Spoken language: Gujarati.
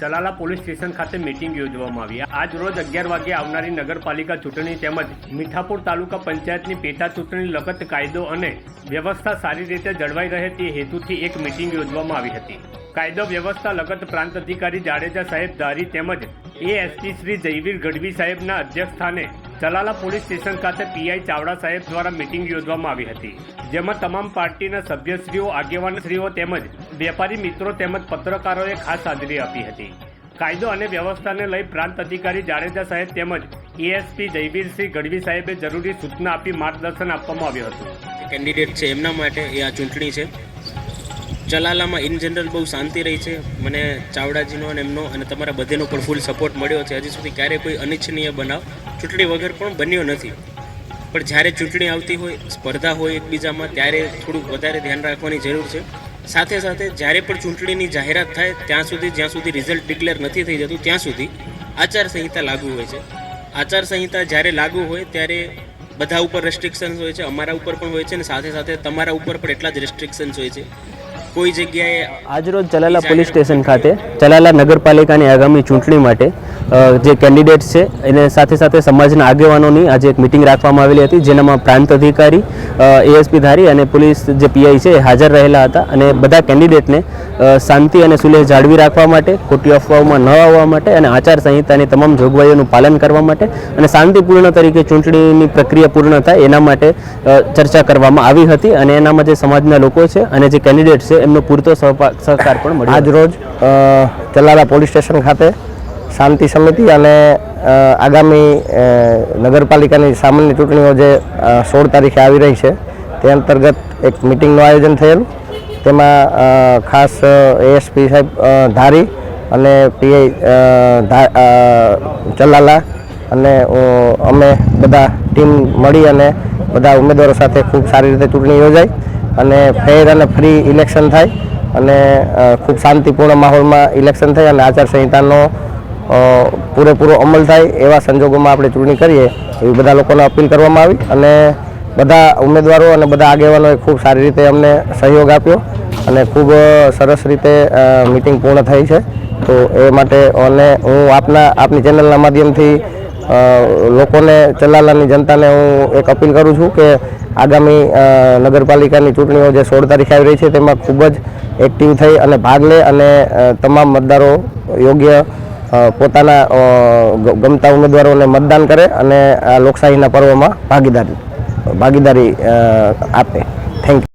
ચલાલા પોલીસ સ્ટેશન ખાતે મિટિંગ યોજવામાં આવી. આજ રોજ અગિયાર વાગે આવનારી નગરપાલિકા ચૂંટણી તેમજ મીઠાપુર તાલુકા પંચાયતની પેટા ચૂંટણી લગત કાયદો અને વ્યવસ્થા સારી રીતે જળવાઈ રહે તે હેતુથી એક મીટિંગ યોજવામાં આવી હતી. કાયદો, વ્યવસ્થા, લગત પ્રાંત અધિકારી જાડેજા સાહેબ ધારી તેમજ એએસપી શ્રી જયવીર ગઢવી સાહેબના અધ્યક્ષસ્થાને ચલાલા પોલીસ સ્ટેશન ખાતે પીઆઈ ચાવડા સાહેબ દ્વારા મિટિંગ યોજવામાં આવી હતી, જેમાં તમામ પાર્ટીના સભ્યશ્રીઓ, આગેવાનશ્રીઓ તેમજ વેપારી મિત્રો તેમજ પત્રકારોએ ખાસ હાજરી આપી હતી. કાયદો અને વ્યવસ્થાને લઈ પ્રાંત અધિકારી જાડેજા સાહેબ તેમજ એએસપી જયવીરસિંહ ગઢવી સાહેબે જરૂરી સૂચના આપી માર્ગદર્શન આપવામાં આવ્યું હતું. કેન્ડિડેટ છે, એમના માટે આ ચૂંટણી છે. ચલાલામાં ઇન જનરલ બહુ શાંતિ રહી છે. મને ચાવડાજીનો અને એમનો અને તમારા બધેનો પણ ફૂલ સપોર્ટ મળ્યો છે. હજી સુધી ક્યારેય કોઈ અનિચ્છનીય બનાવ ચૂંટણી વગર પણ બન્યો નથી. પણ જ્યારે ચૂંટણી આવતી હોય, સ્પર્ધા હોય એકબીજામાં, ત્યારે થોડુંક વધારે ધ્યાન રાખવાની જરૂર છે. સાથે સાથે જ્યારે પણ ચૂંટણીની જાહેરાત થાય, ત્યાં સુધી, જ્યાં સુધી રિઝલ્ટ ડિક્લેર નથી થઈ જતું, ત્યાં સુધી આચારસંહિતા લાગુ હોય છે. આચારસંહિતા જ્યારે લાગુ હોય, ત્યારે બધા ઉપર રેસ્ટ્રિક્શન્સ હોય છે, અમારા ઉપર પણ હોય છે અને સાથે સાથે તમારા ઉપર પણ એટલા જ રેસ્ટ્રિક્શન્સ હોય છે. કોઈ જગ્યાએ આજરોજ ચલાલા પોલીસ સ્ટેશન ખાતે ચલાલા નગરપાલિકાની આગામી ચૂંટણી માટે જે કેન્ડિડેટ્સ છે એને સાથે સાથે સમાજના આગેવાનોની આજે એક મિટિંગ રાખવામાં આવેલી હતી જેનામાં પ્રાંત અધિકારી એએસપી ધારી અને પોલીસ જે પીઆઈ છે એ હાજર રહેલા હતા અને બધા કેન્ડિડેટને શાંતિ અને સુલેહ જાળવી રાખવા માટે ખોટી અફવાઓમાં ન આવવા માટે અને આચારસંહિતાની તમામ જોગવાઈઓનું પાલન કરવા માટે અને શાંતિપૂર્ણ તરીકે ચૂંટણીની પ્રક્રિયા પૂર્ણ થાય એના માટે ચર્ચા કરવામાં આવી હતી અને એનામાં જે સમાજના લોકો છે અને જે કેન્ડિડેટ છે એમનો પૂરતો સહકાર પણ મળ્યો. આજ રોજ પોલીસ સ્ટેશન ખાતે શાંતિ સમિતિ અને આગામી નગરપાલિકાની સામાન્ય ચૂંટણીઓ જે સોળ તારીખે આવી રહી છે, તે અંતર્ગત એક મિટિંગનું આયોજન થયેલું. તેમાં ખાસ એએસપી સાહેબ ધારી અને પીઆઈ ચલાલા અને અમે બધા ટીમ મળી અને બધા ઉમેદવારો સાથે ખૂબ સારી રીતે ચૂંટણી યોજાઈ. અને ફેર અને ફ્રી ઇલેક્શન થાય અને ખૂબ શાંતિપૂર્ણ માહોલમાં ઇલેક્શન થાય અને આચારસંહિતાનો પૂરેપૂરો અમલ થાય એવા સંજોગોમાં આપણે ચૂંટણી કરીએ એવી બધા લોકોને અપીલ કરવામાં આવી અને બધા ઉમેદવારો અને બધા આગેવાનોએ ખૂબ સારી રીતે અમને સહયોગ આપ્યો અને ખૂબ સરસ રીતે મિટિંગ પૂર્ણ થઈ છે. તો એ માટે અને હું આપના, આપની ચેનલના માધ્યમથી લોકોને, ચલાલાની જનતાને હું એક અપીલ કરું છું કે આગામી નગરપાલિકાની ચૂંટણીઓ જે સોળ તારીખે આવી રહી છે તેમાં ખૂબ જ એક્ટિવ થઈ અને ભાગ લે અને તમામ મતદારો યોગ્ય પોતાના ગમતા ઉમેદવારોને મતદાન કરે અને આ લોકશાહીના પર્વમાં ભાગીદારી ભાગીદારી આપે. Thank you